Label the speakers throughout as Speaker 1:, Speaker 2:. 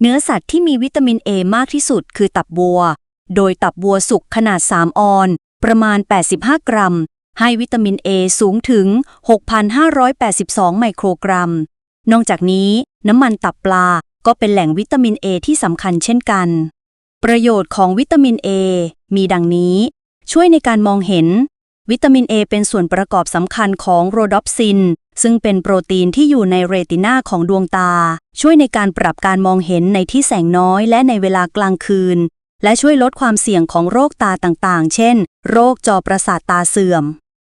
Speaker 1: เนื้อสัตว์ที่มีวิตามิน A มากที่สุดคือตับวัว โดยตับวัวสุกขนาด 3 ออน ประมาณ 85 กรัม ให้วิตามิน A สูงถึง 6,582 ไมโครกรัม นอกจากนี้ น้ำมันตับปลาก็เป็นแหล่งวิตามิน A ที่สำคัญเช่นกัน ประโยชน์ของวิตามิน A มีดังนี้ ช่วยในการมองเห็น วิตามิน A เป็นส่วนประกอบสำคัญของโรดอปซิน ซึ่งเป็นโปรตีนที่อยู่ในเรตินาของดวงตา ช่วยในการปรับการมองเห็นในที่แสงน้อยและในเวลากลางคืน และช่วยลดความเสี่ยงของโรคตาต่างๆ เช่น โรคจอประสาทตาเสื่อม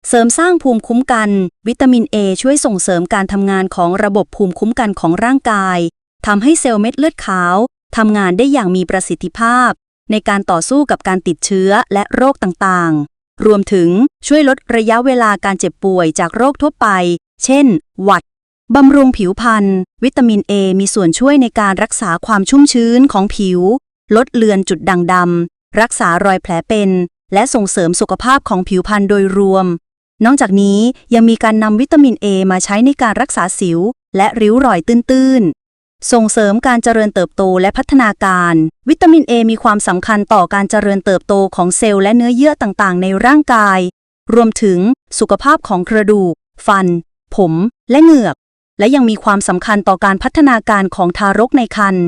Speaker 1: เสริมสร้างภูมิคุ้มกัน วิตามิน A ช่วยส่งเสริมการทำงานของระบบภูมิคุ้มกันของร่างกายทำให้เซลล์เม็ดเลือดขาวทำงานได้อย่างมีประสิทธิภาพ ในการต่อสู้กับการติดเชื้อและโรคต่างๆ รวมถึงช่วยลดระยะเวลาการเจ็บป่วยจากโรคทั่วไป เช่น หวัดบำรุงผิวพรรณวิตามิน A มีส่วนช่วยในการรักษาความชุ่มชื้นของผิว ลดเลือนจุดด่างดำรักษารอยแผลเป็น และส่งเสริมสุขภาพของผิวพรรณโดยรวม นอกจากนี้ยังมีการนำวิตามิน A มาใช้ในการรักษาสิว และริ้วรอยตื้นๆ ส่งเสริมการเจริญเติบโตและพัฒนาการ วิตามิน A มีความสำคัญต่อการเจริญเติบโตของเซลล์และเนื้อเยื่อต่างๆ ในร่างกาย รวมถึงสุขภาพของกระดูก ฟัน ผมและเหงือก และยังมีความสำคัญต่อการพัฒนาการของทารกในครรภ์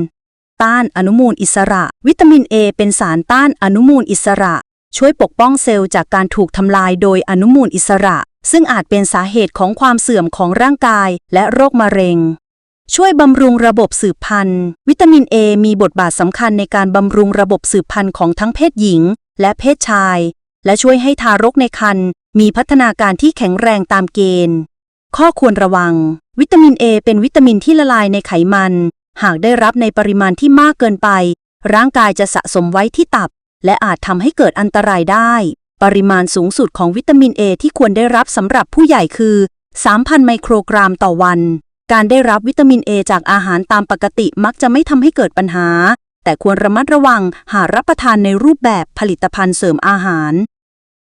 Speaker 1: ต้านอนุมูลอิสระ วิตามิน A เป็นสารต้านอนุมูลอิสระ ช่วยปกป้องเซลล์จากการถูกทำลายโดยอนุมูลอิสระ ซึ่งอาจเป็นสาเหตุของความเสื่อมของร่างกายและโรคมะเร็ง ช่วยบำรุงระบบสืบพันธุ์ วิตามิน A มีบทบาทสำคัญในการบำรุงระบบสืบพันธุ์ของทั้งเพศหญิง และเพศชาย และช่วยให้ทารกในครรภ์มีพัฒนาการที่แข็งแรงตามเกณฑ์ ข้อควรระวัง วิตามิน A เป็นวิตามินที่ละลายในไขมัน หากได้รับในปริมาณที่มากเกินไป ร่างกายจะสะสมไว้ที่ตับ และอาจทำให้เกิดอันตรายได้ ปริมาณสูงสุดของวิตามิน A ที่ควรได้รับสำหรับผู้ใหญ่คือ 3,000 ไมโครกรัมต่อวัน การได้รับวิตามิน A จากอาหารตามปกติมักจะไม่ทำให้เกิดปัญหา แต่ควรระมัดระวังหากรับประทานในรูปแบบผลิตภัณฑ์เสริมอาหาร